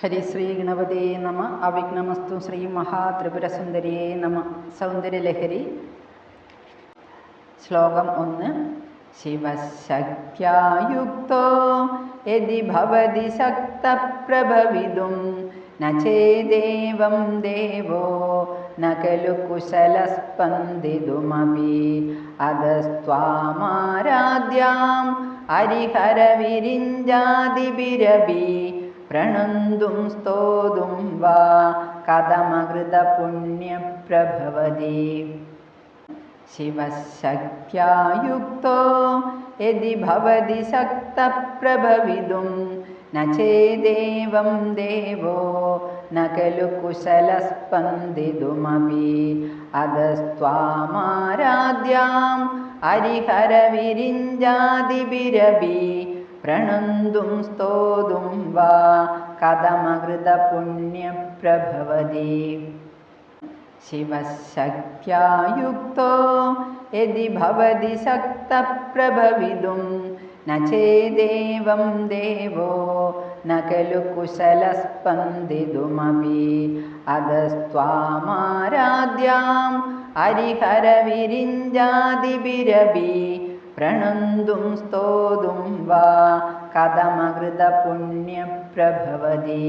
ഹരിശ്രീഗണപതേ നമ. അവിഘ്നമസ്തു ശ്രീ മഹാത്രിപുരസുന്ദരിയേ നമ. സൗന്ദര്യലഹരി. ശ്ലോകം ഒന്ന്. ശിവശക്യായുക്തോ യതി ഭവതി ശക്തപ്രഭവിതും ന ചേദേവം ദേവോ ന ഖലു കുശലസ്പന്ദിതുമപി. അധസ്ത്വാമാരാധ്യാം प्रणन्दुं स्तोदुं वा कदमहृदपुण्यप्रभवति शिवशक्त्या युक्तो यदि भवति शक्तप्रभविदुं न चेदेवं देवो न खलु कुशलस्पन्दितुमपि। अधस्त्वामाराध्यां हरिहरविरिञ्जादिभिरपि प्रणन्तुं स्तोतुं वा कदमकृतपुण्यप्रभवति। शिवशख्यायुक्तो यदि भवति शक्तः न चेदेवं देवो न खलु कुशलस्पन्दितुमपि। अधस्त्वामाराध्यां हरिहरविरिञ्जादिभिरपि प्रणन्तुं स्तोतुं वा कदमकृतपुण्यप्रभवति।